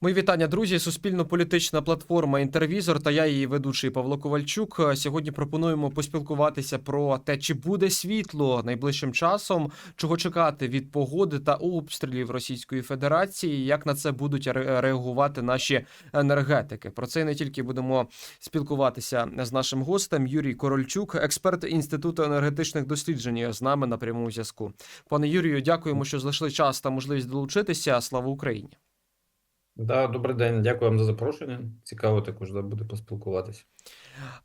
Мої вітання, друзі. Суспільно-політична платформа Інтервізор та я її ведучий Павло Ковальчук. Сьогодні пропонуємо поспілкуватися про те, чи буде світло найближчим часом, чого чекати від погоди та обстрілів Російської Федерації, як на це будуть реагувати наші енергетики. Про це не тільки будемо спілкуватися з нашим гостем Юрій Корольчук, експерт інституту енергетичних досліджень, з нами на прямому зв'язку. Пане Юрію, дякуємо, що знайшли час та можливість долучитися. Слава Україні! Да, добрий день, дякую вам за запрошення. Цікаво також да, буде поспілкуватися.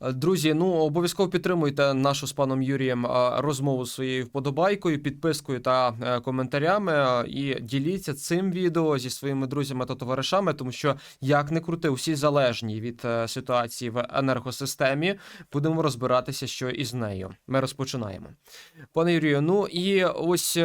Друзі, ну обов'язково підтримуйте нашу з паном Юрієм розмову своєю вподобайкою, підпискою та е, коментарями. І діліться цим відео зі своїми друзями та товаришами, тому що як не крути, усі залежні від е, ситуації в енергосистемі. Будемо розбиратися, що із нею. Ми розпочинаємо. Пане Юрію, ну і ось.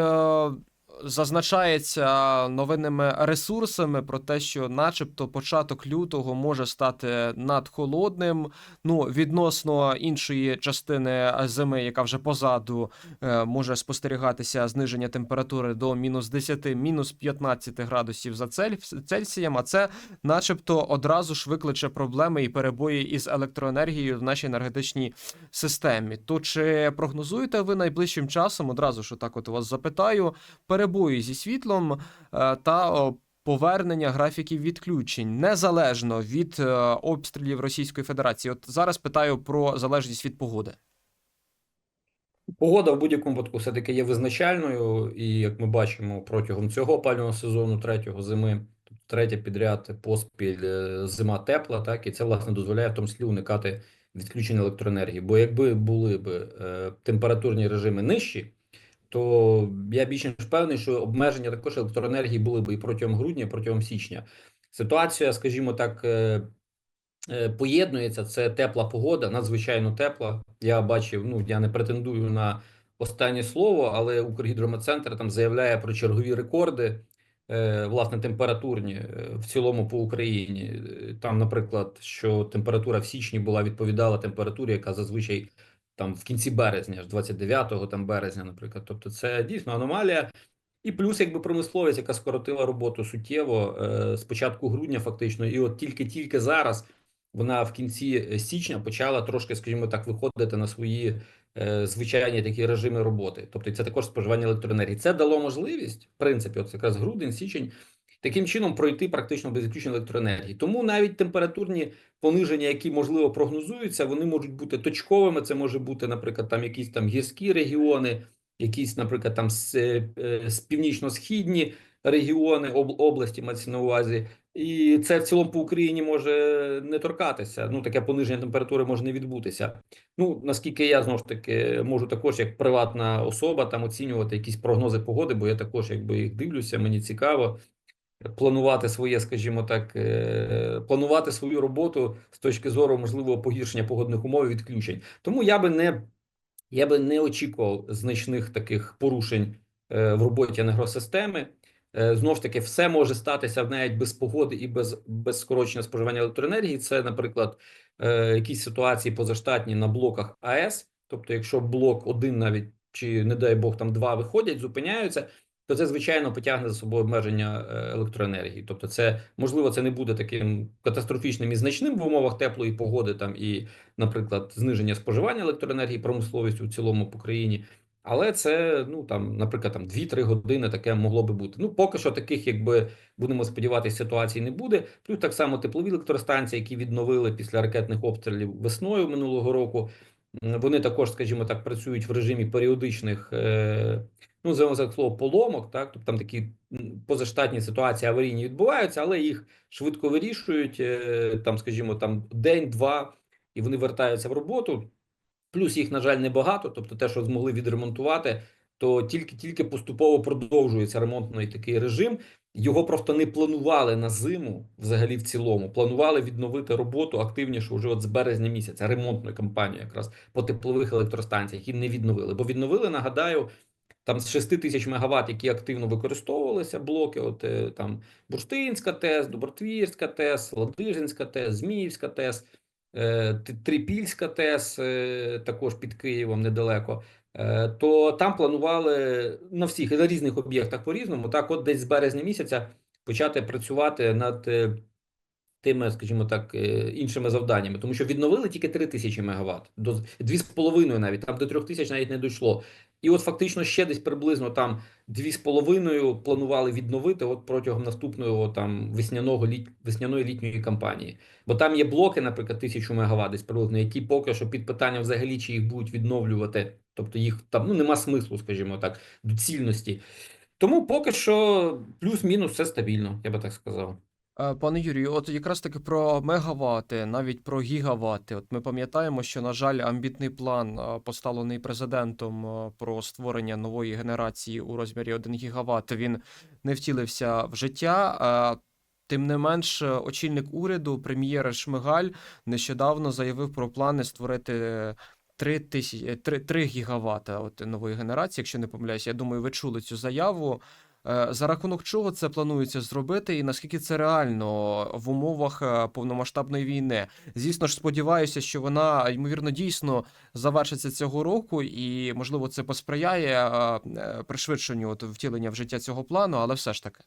Зазначається новинними ресурсами про те, що, начебто, початок лютого може стати надхолодним. Ну, відносно іншої частини зими, яка вже позаду, е, може спостерігатися зниження температури до мінус 10, мінус 15 градусів за Цель- Цельсієм. А це, начебто, одразу ж викличе проблеми і перебої із електроенергією в нашій енергетичній системі. То чи прогнозуєте ви найближчим часом? Одразу ж так, от вас запитаю, перебої зі світлом е, та повернення графіків відключень незалежно від е, обстрілів Російської Федерації. От зараз питаю про залежність від погоди. Погода в будь-якому випадку все-таки є визначальною, і як ми бачимо, протягом цього опалювального сезону, третього зими, тобто третя підряд поспіль е, зима тепла, так і це власне дозволяє в тому числі уникати відключення електроенергії. Бо якби були б е, температурні режими нижчі, то я більш ніж впевнений, що обмеження також електроенергії були б і протягом грудня, і протягом січня. Ситуація, скажімо так, е, е, поєднується. Це тепла погода, надзвичайно тепла. Я бачив, ну я не претендую на останнє слово, але Укргідрометцентр там заявляє про чергові рекорди, е, власне, температурні в цілому по Україні. Там, наприклад, що температура в січні була відповідала температурі, яка зазвичай там в кінці березня, аж 29 там березня, наприклад. Тобто, це дійсно аномалія. І плюс, якби промисловість, яка скоротила роботу суттєво е, з початку грудня, фактично, і от тільки-тільки зараз вона в кінці е, січня почала трошки, скажімо так, виходити на свої е, звичайні такі режими роботи. Тобто, це також споживання електроенергії. Це дало можливість, в принципі, от якраз грудень, січень, таким чином пройти практично без відключення електроенергії. Тому навіть температурні пониження, які можливо прогнозуються, вони можуть бути точковими. Це може бути, наприклад, там якісь там гірські регіони, якісь, наприклад, там з, е, з північно-східні регіони об, області мається на увазі. І це в цілому по Україні може не торкатися. Ну таке пониження температури може не відбутися. Ну наскільки я знову ж таки можу також як приватна особа там оцінювати якісь прогнози погоди, бо я також якби їх дивлюся, мені цікаво планувати своє, скажімо так, е, планувати свою роботу з точки зору можливого погіршення погодних умов і відключень. Тому я би не я би не очікував значних таких порушень е, в роботі енергосистеми. Е, Знову ж таки, все може статися навіть без погоди і без, без скорочення споживання електроенергії. Це, наприклад, якісь ситуації позаштатні на блоках АЕС. Тобто, якщо блок один навіть чи не дай Бог там два виходять, зупиняються, то це звичайно потягне за собою обмеження е, електроенергії. Тобто, це можливо, це не буде таким катастрофічним і значним в умовах теплої погоди, там і, наприклад, зниження споживання електроенергії промисловістю в цілому по країні. Але це ну там, наприклад, там 2-3 години таке могло би бути. Ну поки що таких, якби будемо сподіватися, ситуацій не буде. Плюс так само теплові електростанції, які відновили після ракетних обстрілів весною минулого року. Вони також, скажімо так, працюють в режимі періодичних, е, ну це слово поломок. Так, тобто там такі позаштатні ситуації аварійні відбуваються, але їх швидко вирішують. е, Там, скажімо, там день-два, і вони вертаються в роботу. Плюс їх, на жаль, небагато. Тобто, те, що змогли відремонтувати, то тільки-тільки поступово продовжується ремонтний такий режим. Його просто не планували на зиму, взагалі в цілому. Планували відновити роботу активніше вже от з березня місяця, ремонтної кампанії, якраз по теплових електростанціях і не відновили. Бо відновили, нагадаю, там з 6 тисяч мегаватт, які активно використовувалися блоки. От е, там Бурштинська ТЕС, Добротвірська ТЕС, Ладижинська ТЕС, Зміївська ТЕС. Е, Трипільська ТЕС, е, також під Києвом недалеко, то там планували на всіх на різних об'єктах по-різному. Так, от десь з березня місяця почати працювати над е, тими, скажімо так, е, іншими завданнями, тому що відновили тільки 3 тисячі мегаватт, до 2,5 навіть, там до 3 тисяч навіть не дійшло. І от фактично ще десь приблизно там 2,5 планували відновити от протягом наступного там весняного літ, весняної літньої кампанії. Бо там є блоки, наприклад, 1000 мегаватт десь приблизно, які поки що під питанням взагалі, чи їх будуть відновлювати, тобто їх там ну нема смислу, скажімо так, доцільності. Тому поки що плюс-мінус все стабільно, я би так сказав. Е, Пане Юрію, от якраз таки про мегавати, навіть про гігавати. От ми пам'ятаємо, що, на жаль, амбітний план, е, поставлений президентом е, про створення нової генерації у розмірі 1 гігават, він не втілився в життя. Тим не менш, очільник уряду, прем'єр Шмигаль, нещодавно заявив про плани створити 3, тисячі, 3, 3 гігавата от нової генерації, якщо не помиляюся. Я думаю, ви чули цю заяву. Е, За рахунок чого це планується зробити, і наскільки це реально в умовах е, повномасштабної війни? Звісно ж, сподіваюся, що вона ймовірно дійсно завершиться цього року, і можливо це посприяє е, е, пришвидшенню от втілення в життя цього плану, але все ж таки.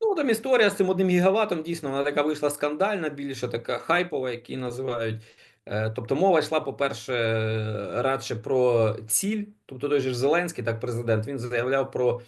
Ну, там історія з цим одним гігаватом, дійсно, вона така вийшла скандальна, більше така хайпова, які називають. Е, Тобто мова йшла, по-перше, радше про ціль. Тобто той же Зеленський, так президент, він заявляв про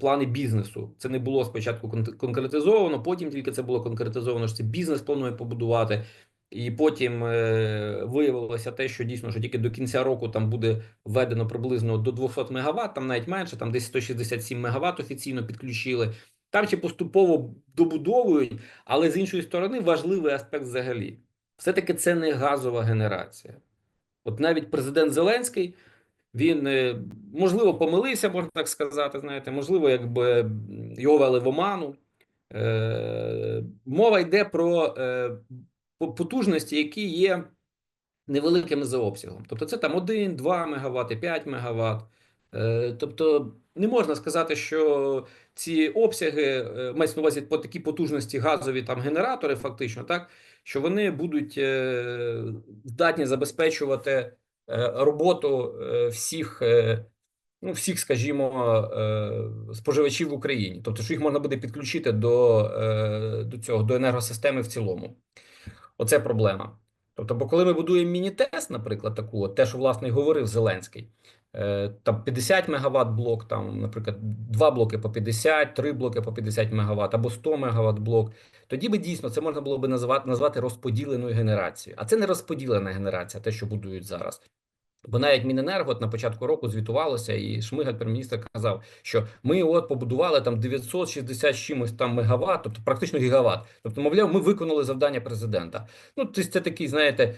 плани бізнесу. Це не було спочатку кон- конкретизовано, потім тільки це було конкретизовано, що це бізнес планує побудувати. І потім е, виявилося те, що дійсно що тільки до кінця року там буде введено приблизно до 200 МВт, там навіть менше, там десь 167 МВт офіційно підключили. Там ще поступово добудовують, але з іншої сторони важливий аспект взагалі. Все-таки це не газова генерація. От навіть президент Зеленський, він е, можливо помилився, можна так сказати. Знаєте, можливо, якби його вели в оману. Е, Мова йде про е, потужності, які є невеликими за обсягом. Тобто це там 1, 2 МВт, 5 МВт. Е, Тобто не можна сказати, що ці обсяги, е, мається на увазі по такі потужності газові там генератори, фактично, так, що вони будуть е, здатні забезпечувати е, роботу е, всіх, ну, всіх, скажімо, споживачів в Україні. Тобто, що їх можна буде підключити до, до цього, до енергосистеми в цілому. Оце проблема. Тобто, бо коли ми будуємо міні-тест, наприклад, таку, те, що власне і говорив Зеленський, там 50 МВт блок, там, наприклад, два блоки по 50, три блоки по 50 МВт або 100 МВт блок, тоді би дійсно це можна було би назвати, назвати розподіленою генерацією. А це не розподілена генерація, те, що будують зараз. Бо навіть Міненерго на початку року звітувалося, і Шмигаль, прем'єр-міністр, казав, що ми от побудували там 960 чимось там мегаватт, тобто практично гігаватт. Тобто, мовляв, ми виконали завдання президента. Ну, тобто це такий, знаєте,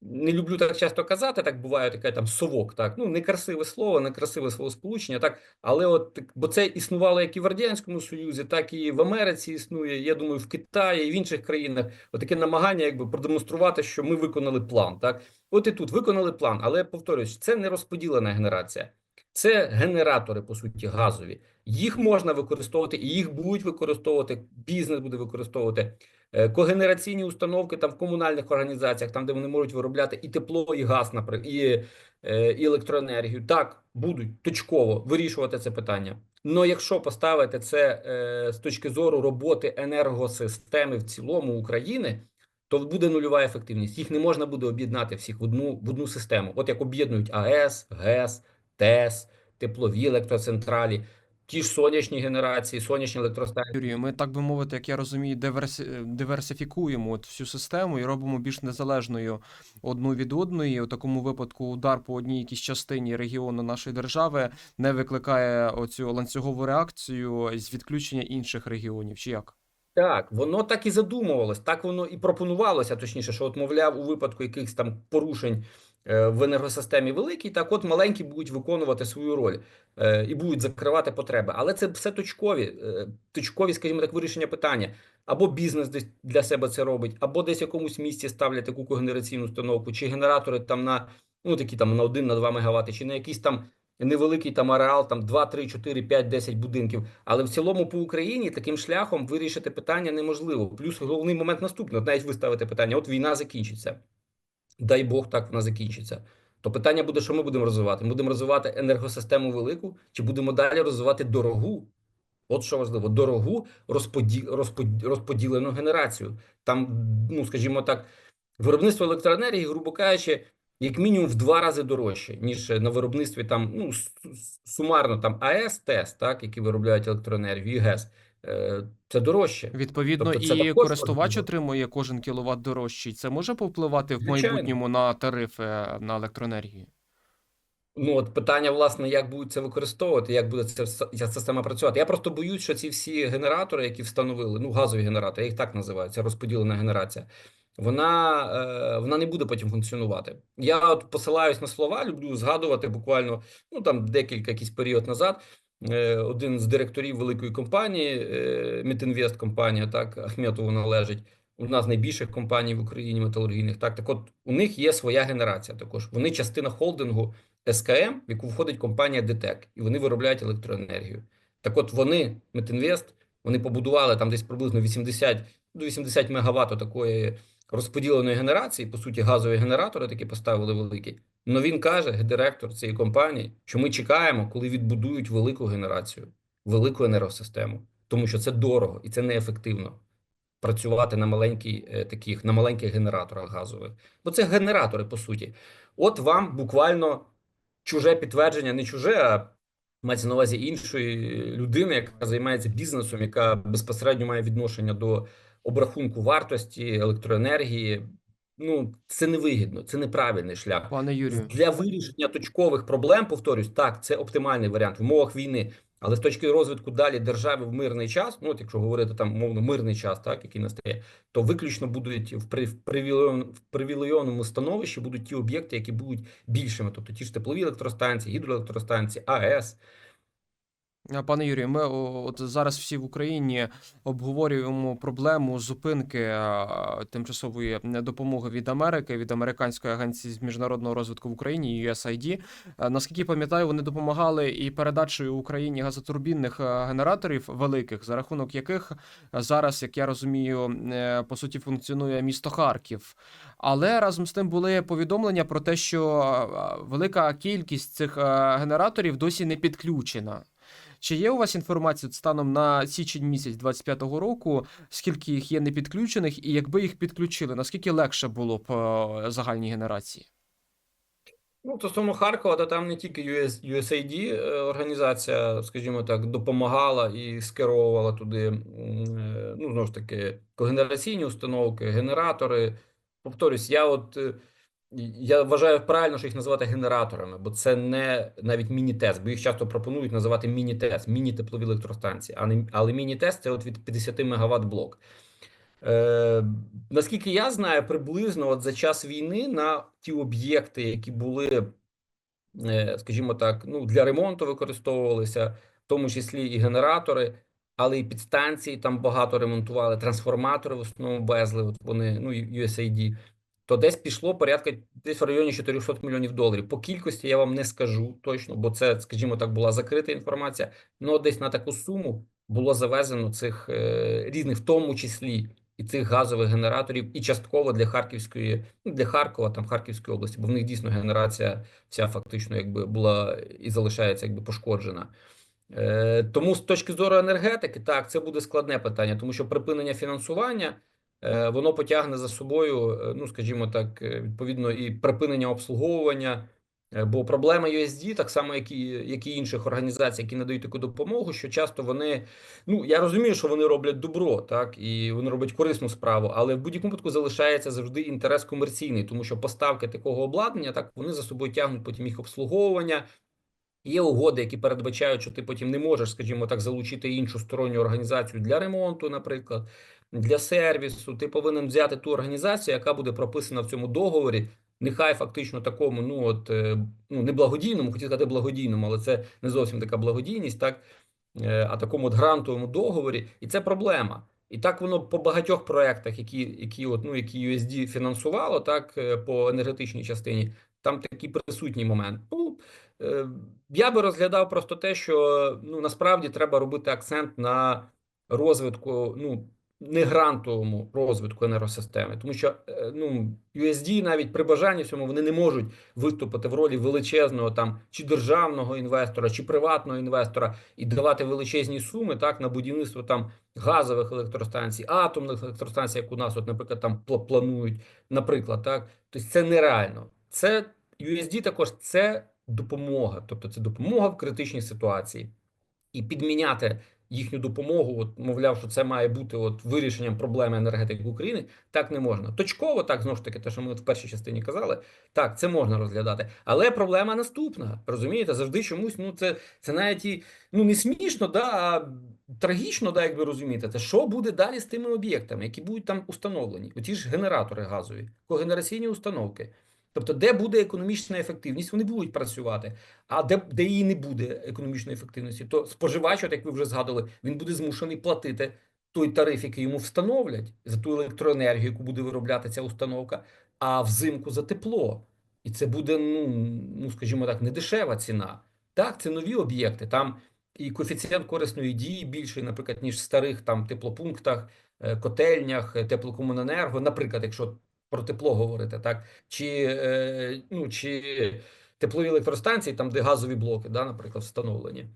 не люблю так часто казати, так буває таке там совок, так ну некрасиве слово, некрасиве словосполучення, так але от бо це існувало як і в радянському союзі, так і в Америці існує. Я думаю, в Китаї і в інших країнах отаке намагання, якби продемонструвати, що ми виконали план. Так, от і тут виконали план, але повторюсь, це не розподілена генерація. Це генератори, по суті, газові. Їх можна використовувати, і їх будуть використовувати. Бізнес буде використовувати когенераційні установки там в комунальних організаціях, там де вони можуть виробляти і тепло, і газ, наприклад, і, е, і електроенергію. Так будуть точково вирішувати це питання. Но якщо поставити це е, з точки зору роботи енергосистеми в цілому України, то буде нульова ефективність. Їх не можна буде об'єднати всіх в одну в одну систему. От як об'єднують АЕС, ГЕС, ТЕС, теплові електроцентралі, ті ж сонячні генерації, сонячні електростанції. Юрію, ми так би мовити, як я розумію, диверсі... диверсифікуємо от всю систему і робимо більш незалежною одну від одної. У такому випадку удар по одній якійсь частині регіону нашої держави не викликає оцю ланцюгову реакцію з відключення інших регіонів. Чи як? Так, воно так і задумувалось, так воно і пропонувалося, точніше, що от, мовляв, у випадку якихось там порушень е, в енергосистемі великій, так от маленькі будуть виконувати свою роль е, і будуть закривати потреби. Але це все точкові, е, точкові, скажімо так, вирішення питання. Або бізнес десь для себе це робить, або десь в якомусь місці ставлять таку когенераційну установку, чи генератори там на ну такі там на 1 на 2 МВт, чи на якийсь там невеликий там ареал, там 2, 3, 4, 5, 10 будинків. Але в цілому по Україні таким шляхом вирішити питання неможливо. Плюс головний момент наступний. Навіть ви ставите питання: от війна закінчиться. Дай Бог, так вона закінчиться. То питання буде, що ми будемо розвивати? Ми будемо розвивати енергосистему велику, чи будемо далі розвивати дорогу От що важливо, дорогу розподі... розпод- розподілену генерацію. Там, ну скажімо так, виробництво електроенергії, грубо кажучи, як мінімум в два рази дорожче, ніж на виробництві там ну сумарно там АЕС ТЕС, так які виробляють електроенергію, і ГЕС. Е, Це дорожче. Відповідно, Тобто це і також користувач важливо. отримує кожен кіловат дорожчий. Це може повпливати в Звичайно. майбутньому на тарифи на електроенергію? Ну, от питання, власне, як будуть це використовувати, як буде ця, система працювати. Я просто боюсь, що ці всі генератори, які встановили, ну газові генератори, я їх так називаю, це розподілена генерація. Вона, е, вона не буде потім функціонувати. Я от посилаюсь на слова, люблю згадувати буквально ну там декілька якийсь період назад. Е, Один з директорів великої компанії, е, Мітінвест компанія, так Ахметову належить. Одна з найбільших компаній в Україні металургійних. Так, так, от у них є своя генерація. Також вони частина холдингу СКМ, в яку входить компанія ДТЕК, і вони виробляють електроенергію. Так от вони, Метинвест, вони побудували там десь приблизно 80 до 80 мегаватт такої розподіленої генерації, по суті, газові генератори такі поставили великі. Но він каже, директор цієї компанії, що ми чекаємо, коли відбудують велику генерацію, велику енергосистему, тому що це дорого і це неефективно працювати на маленькій е, таких на маленьких генераторах газових. Бо це генератори, по суті. От вам буквально чуже підтвердження, не чуже, а мається на увазі іншої людини, яка займається бізнесом, яка безпосередньо має відношення до обрахунку вартості електроенергії. Ну, це невигідно, це неправильний шлях. Пане Юрію, Для вирішення точкових проблем, повторюсь, так, це оптимальний варіант в умовах війни. Але з точки розвитку далі держави в мирний час, ну от якщо говорити там мовно мирний час, так який настає, то виключно будуть в при- в привілейованому становищі будуть ті об'єкти, які будуть більшими, тобто ті ж теплові електростанції, гідроелектростанції, АЕС. А, Пане Юрію, ми от зараз всі в Україні обговорюємо проблему зупинки тимчасової допомоги від Америки, від американської агенції з міжнародного розвитку в Україні USAID. Наскільки пам'ятаю, вони допомагали і передачею Україні газотурбінних генераторів великих, за рахунок яких зараз, як я розумію, е, по суті функціонує місто Харків. Але разом з тим були повідомлення про те, що велика кількість цих генераторів досі не підключена. Чи є у вас інформація станом на січень місяць 25-го року, скільки їх є непідключених, і якби їх підключили, наскільки легше було б е, загальній генерації? Ну, стосовно Харкова, то там не тільки US, USAID е, організація, скажімо так, допомагала і скеровувала туди, е, ну, знову ж таки, когенераційні установки, генератори. Повторюсь, я от я вважаю правильно, що їх називати генераторами, бо це не навіть міні-тест, бо їх часто пропонують називати міні-тест, міні-теплові електростанції, а але міні-тест це от від 50 МВт блок. Е, наскільки я знаю, приблизно от за час війни на ті об'єкти, які були, е, скажімо так, ну для ремонту використовувалися, в тому числі і генератори, але і підстанції там багато ремонтували, трансформатори в основному безли. От вони, ну USAID, то десь пішло порядка десь в районі 400 мільйонів доларів. По кількості я вам не скажу точно, бо це, скажімо так, була закрита інформація. Ну, десь на таку суму було завезено цих е, різних, в тому числі і цих газових генераторів, і частково для Харківської, ну для Харкова, там Харківської області, бо в них дійсно генерація вся фактично якби була і залишається якби пошкоджена. Е, тому з точки зору енергетики, так, це буде складне питання, тому що припинення фінансування воно потягне за собою, е, ну скажімо так, е, відповідно, і припинення обслуговування. Е, Бо проблема USD, так само, як і, як і інших організацій, які надають таку допомогу, що часто вони, ну я розумію, що вони роблять добро, так і вони роблять корисну справу, але в будь-якому випадку залишається завжди інтерес комерційний, тому що поставки такого обладнання, так вони за собою тягнуть потім їх обслуговування. Є угоди, які передбачають, що ти потім не можеш, скажімо так, залучити іншу сторонню організацію для ремонту, наприклад, для сервісу. Ти повинен взяти ту організацію, яка буде прописана в цьому договорі. Нехай фактично такому, ну от е, ну не благодійному, хотів сказати благодійному, але це не зовсім така благодійність, так е, а такому от грантовому договорі, і це проблема. І так воно по багатьох проектах, які які от ну які USD фінансувало, так е, по енергетичній частині, там такий присутній момент. Ну я би розглядав просто те, що ну насправді треба робити акцент на розвитку ну не грантовому розвитку енергосистеми, тому що е, ну USD навіть при бажанні всьому вони не можуть виступити в ролі величезного там чи державного інвестора, чи приватного інвестора і давати величезні суми так на будівництво там газових електростанцій, атомних електростанцій, як у нас, от, наприклад, там планують, наприклад, так. Тобто це нереально. Це USD також це допомога, тобто це допомога в критичній ситуації, і підміняти їхню допомогу, от мовляв, що це має бути от вирішенням проблеми енергетики України. Так не можна. Точково, так знову ж таки, те, що ми в першій частині казали, так це можна розглядати. Але проблема наступна. Розумієте, завжди чомусь. Ну це це навіть і ну не смішно, да а трагічно, да, як ви розумієте, це що буде далі з тими об'єктами, які будуть там установлені? Оті ж генератори газові, когенераційні установки. Тобто, де буде економічна ефективність, вони будуть працювати. А де, де її не буде економічної ефективності, то споживач, от як ви вже згадували, він буде змушений платити той тариф, який йому встановлять за ту електроенергію, яку буде виробляти ця установка, а взимку за тепло. І це буде, ну, ну скажімо так, не дешева ціна. Так, це нові об'єкти. Там і коефіцієнт корисної дії більший, наприклад, ніж в старих там теплопунктах, е, котельнях, е, теплокомуненерго. Наприклад, якщо про тепло говорити, так чи, е, ну, чи теплові електростанції, там де газові блоки, да, наприклад, встановлені.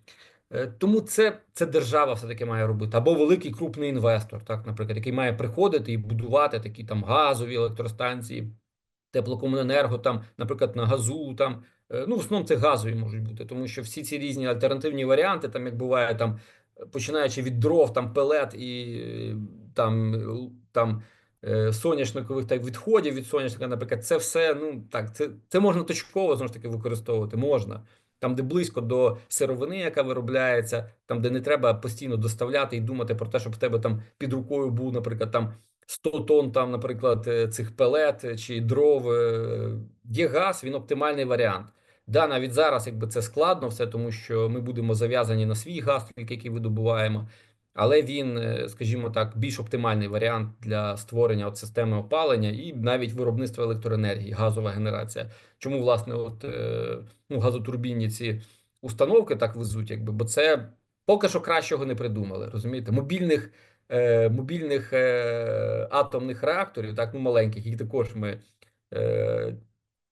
Е, Тому це, це держава все таки має робити, або великий крупний інвестор, так, наприклад, який має приходити і будувати такі там газові електростанції, теплокомуненерго, там, наприклад, на газу, там. е, Ну, в основному це газові можуть бути, тому що всі ці різні альтернативні варіанти, там як буває, там починаючи від дров, там пелет і там, там соняшникових так відходів від соняшника, наприклад, це все ну так, це, це можна точково знову ж таки використовувати. Можна там, де близько до сировини, яка виробляється, там, де не треба постійно доставляти і думати про те, щоб в тебе там під рукою був, наприклад, там 100 тонн, там, наприклад, е, цих пелет е, чи дров. е, Є газ, він оптимальний варіант. Да, навіть зараз, якби це складно, все тому що ми будемо зав'язані на свій газ, який видобуваємо. Але він, е, скажімо так, більш оптимальний варіант для створення от системи опалення і навіть виробництва електроенергії, газова генерація. Чому власне, от е, ну, газотурбінні ці установки так везуть, якби, бо це поки що кращого не придумали. Розумієте, мобільних е, мобільних е, атомних реакторів, так ну маленьких, їх також ми е,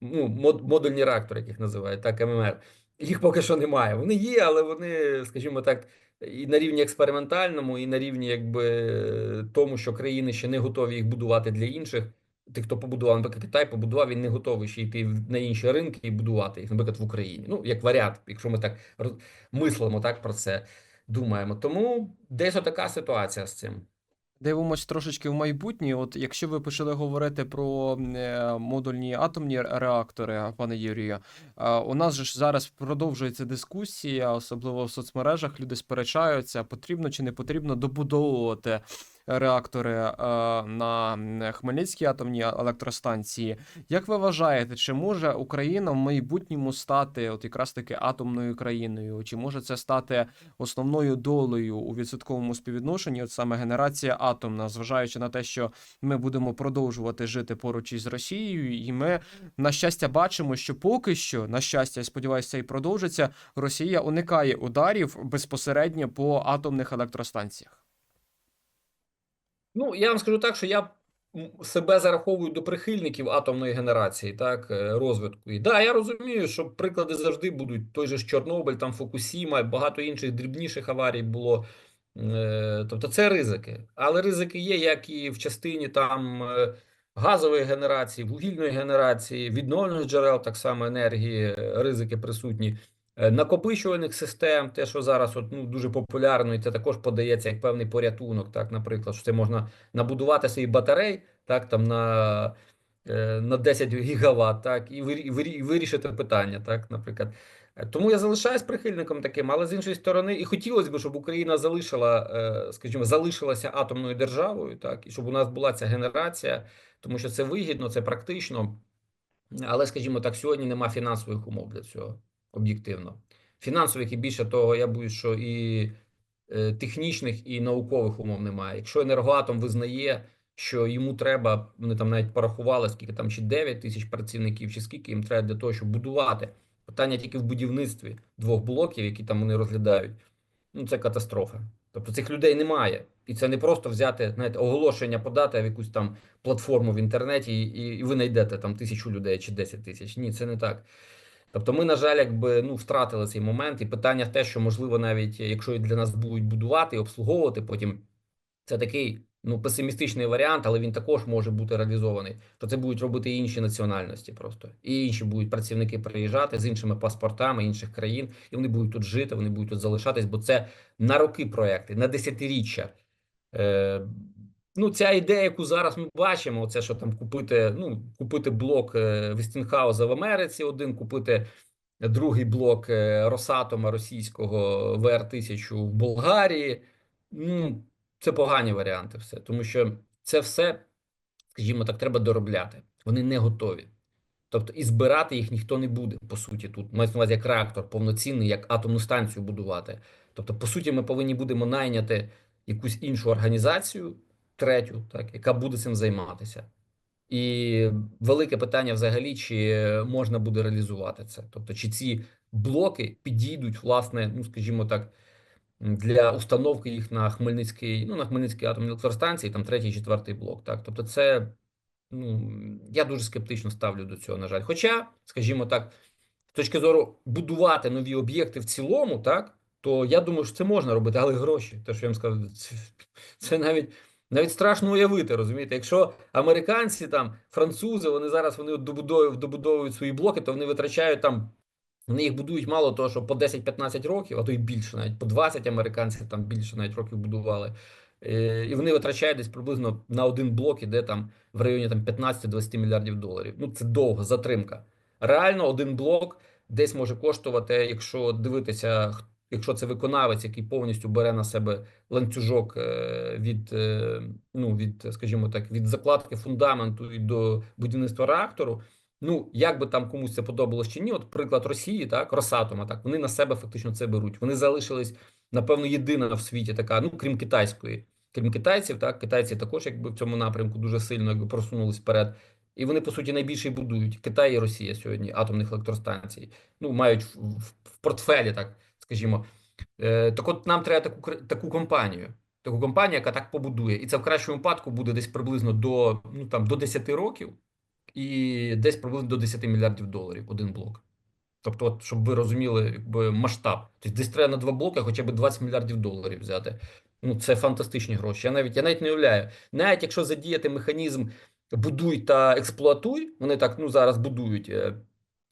ну, модульні реактори, яких називають, так ММР. Їх поки що немає. Вони є, але вони, скажімо так, і на рівні експериментальному, і на рівні, якби тому, що країни ще не готові їх будувати для інших. Тих, хто побудував, наприклад, Китай побудував, він не готовий ще йти на інші ринки і будувати їх, наприклад, в Україні. Ну, як варіант, якщо ми так мислимо так про це, думаємо. Тому десь отака ситуація з цим. Дивимось трошечки в майбутнє. От якщо ви почали говорити про е, модульні атомні реактори, пане Юрію, у нас же ж зараз продовжується дискусія, особливо в соцмережах. Люди сперечаються, потрібно чи не потрібно добудовувати реактори е, на Хмельницькій атомній електростанції. Як ви вважаєте, чи може Україна в майбутньому стати от якраз таки атомною країною? Чи може це стати основною долею у відсотковому співвідношенні, от саме генерація атомна, зважаючи на те, що ми будемо продовжувати жити поруч із Росією, і ми на щастя бачимо, що поки що, на щастя, я сподіваюся, і продовжиться. Росія уникає ударів безпосередньо по атомних електростанціях. Ну, я вам скажу так, що я себе зараховую до прихильників атомної генерації, так, е, розвитку. І да, я розумію, що приклади завжди будуть. Той же ж Чорнобиль, там Фукусіма, багато інших дрібніших аварій було. Е, Тобто це ризики. Але ризики є як і в частині там е, газової генерації, вугільної генерації, відновлених джерел, так само енергії, ризики присутні. Е, Накопичувальних систем, те, що зараз от, ну, дуже популярно, і це також подається як певний порятунок, так, наприклад, що це можна набудувати свої батарей, так, там на, е, на 10 гігават, так, і вирі- вирі- і вирішити питання, так, наприклад. Е, Тому я залишаюсь прихильником таким, але з іншої сторони, і хотілося б, щоб Україна залишила, скажімо, залишилася атомною державою, так, і щоб у нас була ця генерація, тому що це вигідно, це практично. Але, скажімо так, сьогодні нема фінансових умов для цього об'єктивно. Фінансових і більше того, я боюсь, що і е, технічних, і наукових умов немає. Якщо енергоатом визнає, що йому треба, вони там навіть порахували, скільки там чи 9 тисяч працівників, чи скільки їм треба для того, щоб будувати. Питання тільки в будівництві двох блоків, які там вони розглядають. Ну, це катастрофа. Тобто цих людей немає. І це не просто взяти знаєте, оголошення подати в якусь там платформу в інтернеті, і, і ви знайдете там тисячу людей чи 10 тисяч. Ні, це не так. Тобто, ми, на жаль, якби ну втратили цей момент, і питання те, що можливо, навіть якщо для нас будуть будувати і обслуговувати, потім це такий ну песимістичний варіант, але він також може бути реалізований. То це будуть робити інші національності, просто і інші будуть працівники приїжджати з іншими паспортами інших країн, і вони будуть тут жити, вони будуть тут залишатись, бо це на роки проекти, на десятиріччя. Ну, ця ідея, яку зараз ми бачимо, це що там купити, ну, купити блок е, Вестінхауза в Америці, один купити другий блок е, Росатома російського ВР-1000 в Болгарії. Ну, це погані варіанти, все, тому що це все, скажімо так, треба доробляти. Вони не готові. Тобто, і збирати їх ніхто не буде, по суті, тут мається на увазі як реактор повноцінний, як атомну станцію будувати. Тобто, по суті, ми повинні будемо найняти якусь іншу організацію, третю, так, яка буде цим займатися. І велике питання взагалі, чи можна буде реалізувати це. Тобто, чи ці блоки підійдуть, власне, ну скажімо так, для установки їх на Хмельницький, ну на Хмельницькій атомній електростанції, там третій, четвертий блок. Так, тобто, це ну я дуже скептично ставлю до цього, на жаль. Хоча, скажімо так, з точки зору будувати нові об'єкти в цілому, так то я думаю, що це можна робити, але гроші, те, що я вам сказав, це, це навіть. Навіть страшно уявити, розумієте, якщо американці там, французи, вони зараз вони добудовують, добудовують свої блоки, то вони витрачають там, вони їх будують мало того, що по 10-15 років, а то й більше, навіть по 20 американців там більше навіть років будували. Е, І вони витрачають десь приблизно на один блок, іде там в районі там 15-20 мільярдів доларів. Ну це довго, затримка. Реально, один блок десь може коштувати, якщо дивитися, якщо це виконавець, який повністю бере на себе ланцюжок е, від, е, ну, від, скажімо так, від закладки фундаменту і до будівництва реактору. Ну, як би там комусь це подобалось чи ні, от приклад Росії, так, Росатома, так, вони на себе фактично це беруть. Вони залишились, напевно, єдина в світі така, ну, крім китайської, крім китайців, так, китайці також якби в цьому напрямку дуже сильно якби просунулись вперед. І вони, по суті, найбільше будують Китай і Росія сьогодні атомних електростанцій. Ну, мають в, в, в портфелі, так скажімо. Е, так от нам треба таку таку компанію, таку компанію, яка так побудує, і це в кращому випадку буде десь приблизно до ну там до 10 років, і десь приблизно до 10 мільярдів доларів один блок. Тобто, от, щоб ви розуміли, якби масштаб, тобто десь треба на два блоки, хоча б 20 мільярдів доларів взяти. Ну це фантастичні гроші. Я навіть я навіть не уявляю, навіть якщо задіяти механізм будуй та експлуатуй, вони так ну зараз будують е,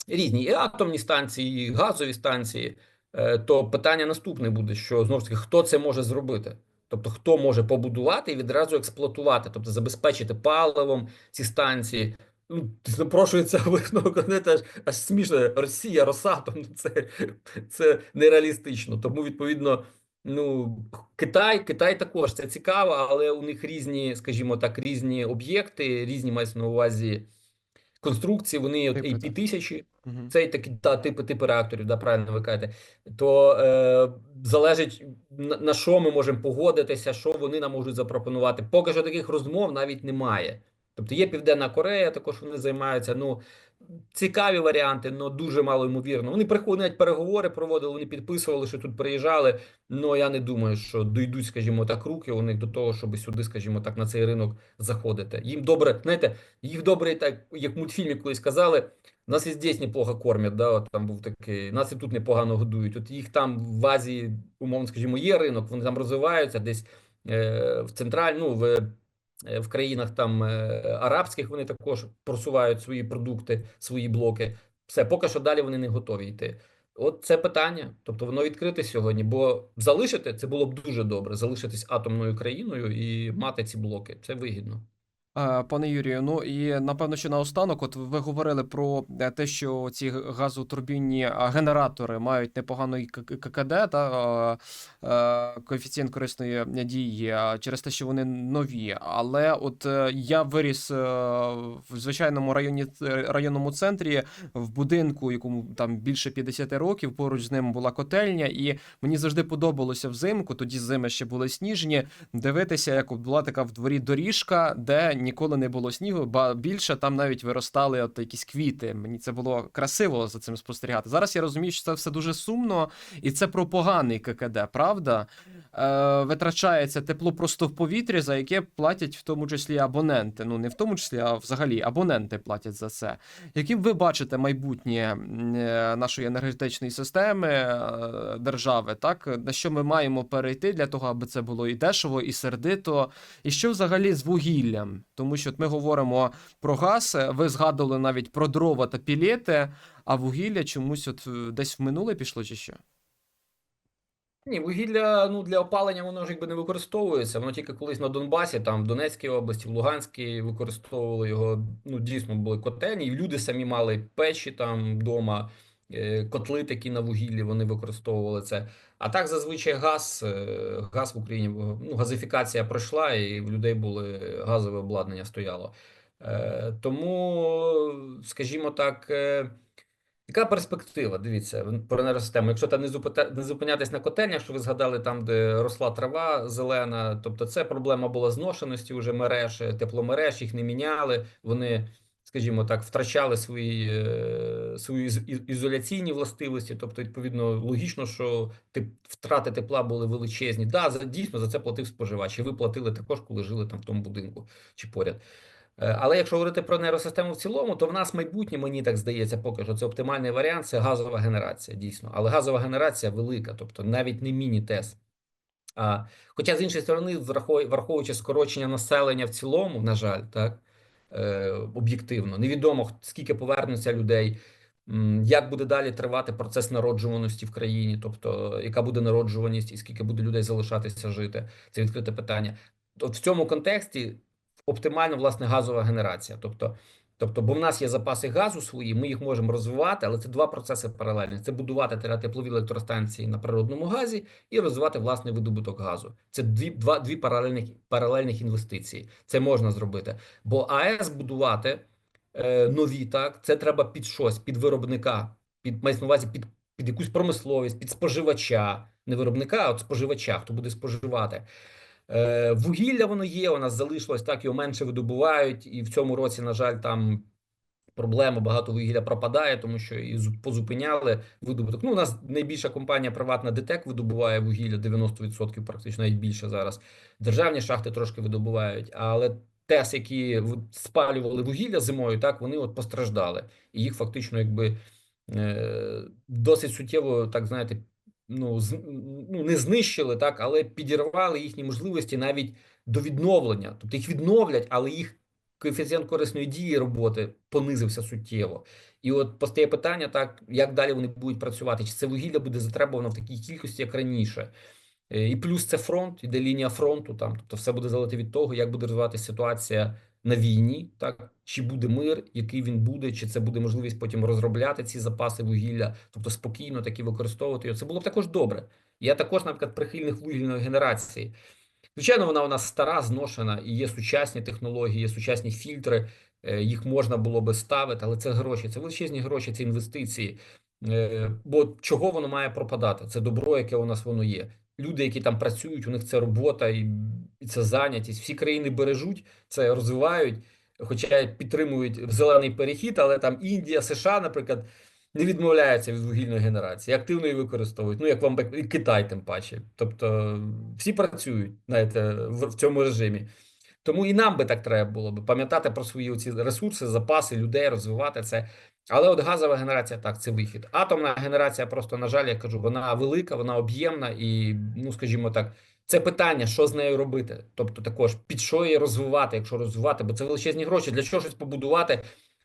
різні і атомні станції, і газові станції. Е, то питання наступне буде: що знову ж таки, хто це може зробити? Тобто, хто може побудувати і відразу експлуатувати, тобто забезпечити паливом ці станції. Ну, напрошується висновок, не теж аж смішно. Росія, Росатом, ну це, це нереалістично. Тому, відповідно, ну Китай, Китай також це цікаво, але у них різні, скажімо так, різні об'єкти, різні мається на увазі конструкції. Вони от AP так. тисячі. Мгм. Це такі та типи типи реакторів, да, правильно ви кажете. То е, залежить на, на що ми можемо погодитися, що вони нам можуть запропонувати. Поки що таких розмов навіть немає. Тобто є Південна Корея, також вони займаються. Ну цікаві варіанти, але дуже мало ймовірно. Вони приходять навіть переговори проводили, вони підписували, що тут приїжджали. Ну я не думаю, що дійдуть, скажімо так, руки у до того, щоб сюди, скажімо так, на цей ринок заходити. Їм добре, знаєте, їх добре, так як в мультфільмі колись казали. Нас і здесь неплохо кормять, да, от там був такий, нас і тут непогано годують. От їх там в Азії, умовно скажімо, є ринок, вони там розвиваються десь е, в централь, ну, в, в країнах там е, арабських вони також просувають свої продукти, свої блоки. Все, поки що далі вони не готові йти. От це питання, тобто воно відкрите сьогодні, бо залишити це було б дуже добре, залишитись атомною країною і мати ці блоки. Це вигідно. Е, Пане Юрію, ну і напевно, що наостанок, от ви говорили про е, те, що ці газотурбінні е, генератори мають непоганий ККД та коефіцієнт корисної дії через те, що вони нові. Але от я виріс в звичайному районі районному центрі в будинку, якому там більше 50 років. Поруч з ним була котельня, і мені завжди подобалося взимку. Тоді зими ще були сніжні. Дивитися, як була така в дворі доріжка, де ніколи не було снігу, ба більше там навіть виростали от якісь квіти. Мені це було красиво за цим спостерігати. Зараз я розумію, що це все дуже сумно, і це про поганий ККД, правда? Е, витрачається тепло просто в повітрі, за яке платять в тому числі абоненти. Ну не в тому числі, а взагалі абоненти платять за це. Яким ви бачите майбутнє е, нашої енергетичної системи е, держави? Так на що ми маємо перейти для того, аби це було і дешево, і сердито, і що взагалі з вугіллям? Тому що от ми говоримо про газ, е, ви згадували навіть про дрова та пілети, а вугілля чомусь от е, десь в минуле пішло чи що? Ні, вугілля ну, для опалення воно ж якби не використовується. Воно тільки колись на Донбасі, там в Донецькій області, в Луганській використовували його. Ну, дійсно були котельні, і люди самі мали печі там вдома, е, котли такі на вугіллі, вони використовували це. А так зазвичай газ, е, газ в Україні, ну, газифікація пройшла, і в людей були газове обладнання стояло. Е, Тому, скажімо так. е, яка перспектива? Дивіться про енергосистему. Якщо там не зупита- не зупинятись на котельнях, що ви згадали там, де росла трава зелена, тобто це проблема була зношеності уже мереж, е, тепломереж, їх не міняли. Вони, скажімо так, втрачали свої, е, свої із- із- ізоляційні властивості. Тобто, відповідно, логічно, що втрати тепла були величезні. Да, дійсно за це платив споживач. І ви платили також, коли жили там в тому будинку чи поряд. Е, Але якщо говорити про нейросистему в цілому, то в нас майбутнє, мені так здається, поки що це оптимальний варіант, це газова генерація, дійсно. Але газова генерація велика, тобто навіть не міні-тес. Хоча, з іншої сторони, враховуючи скорочення населення в цілому, на жаль, так, е, об'єктивно, невідомо скільки повернеться людей, як буде далі тривати процес народжуваності в країні, тобто яка буде народжуваність і скільки буде людей залишатися жити. Це відкрите питання. От в цьому контексті оптимально власне газова генерація. Тобто, тобто, бо в нас є запаси газу свої, ми їх можемо розвивати, але це два процеси паралельні: це будувати теплові електростанції на природному газі і розвивати власний видобуток газу. Це дві, два, дві паралельних, паралельних інвестиції. Це можна зробити. Бо АЕС будувати е, нові, так це треба під щось, під виробника, під мається на увазі під, під якусь промисловість, під споживача, не виробника, а от споживача, хто буде споживати. Е, Вугілля воно є, у нас залишилось так, його менше видобувають, і в цьому році, на жаль, там проблема багато вугілля пропадає, тому що і позупиняли видобуток. Ну, у нас найбільша компанія приватна ДТЕК видобуває вугілля 90%, практично навіть більше зараз. Державні шахти трошки видобувають, але ТЕС, які спалювали вугілля зимою, так вони от постраждали, і їх фактично якби е, досить суттєво, так знаєте, ну, з, ну не знищили, так, але підірвали їхні можливості навіть до відновлення. Тобто їх відновлять, але їх коефіцієнт корисної дії роботи понизився суттєво. І от постає питання, так як далі вони будуть працювати? Чи це вугілля буде затребувано в такій кількості, як раніше? Е, І плюс це фронт, іде лінія фронту. Там тобто, все буде залежати від того, як буде розвиватися ситуація на війні, так чи буде мир, який він буде, чи це буде можливість потім розробляти ці запаси вугілля, тобто спокійно такі використовувати. його. Це було б також добре. Я також, наприклад, прихильник вугільної генерації. Звичайно, вона у нас стара, зношена, і є сучасні технології, є сучасні фільтри. е, Їх можна було би ставити, але це гроші, це величезні гроші, це інвестиції. Е, Бо чого воно має пропадати? Це добро, яке у нас воно є. Люди, які там працюють, у них це робота і, це зайнятість. Всі країни бережуть це, розвивають, хоча підтримують зелений перехід, але там Індія, США, наприклад, не відмовляються від вугільної генерації, активно її використовують. Ну як вам і Китай, тим паче. Тобто всі працюють, знаєте, в, цьому режимі. Тому і нам би так треба було би пам'ятати про свої оці ресурси, запаси людей, розвивати це. Але от газова генерація так, це вихід. Атомна генерація, просто на жаль, я кажу, вона велика, вона об'ємна, і ну скажімо так, це питання, що з нею робити. Тобто, також під що її розвивати, якщо розвивати, бо це величезні гроші. Для чого щось побудувати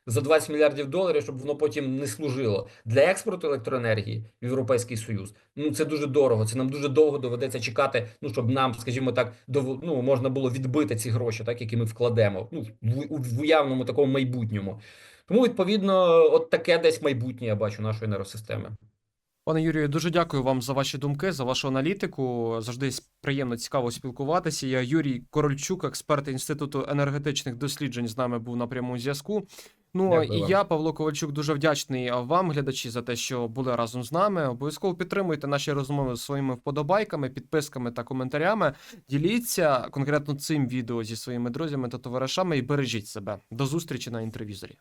за 20 мільярдів доларів, щоб воно потім не служило для експорту електроенергії в Європейський Союз. Ну це дуже дорого. Це нам дуже довго доведеться чекати. Ну щоб нам, скажімо так, ну, можна було відбити ці гроші, так які ми вкладемо. Ну в, в уявному такому майбутньому. Тому відповідно, от таке десь майбутнє я бачу нашої нейросистеми. Пане Юрію, дуже дякую вам за ваші думки, за вашу аналітику. Завжди приємно цікаво спілкуватися. Я Юрій Корольчук, експерт Інституту енергетичних досліджень, з нами був на прямому зв'язку. Ну Дякую і вам. я, Павло Ковальчук, дуже вдячний вам, глядачі, за те, що були разом з нами. Обов'язково підтримуйте наші розмови своїми вподобайками, підписками та коментарями. Діліться конкретно цим відео зі своїми друзями та товаришами і бережіть себе. До зустрічі на інтервізорі.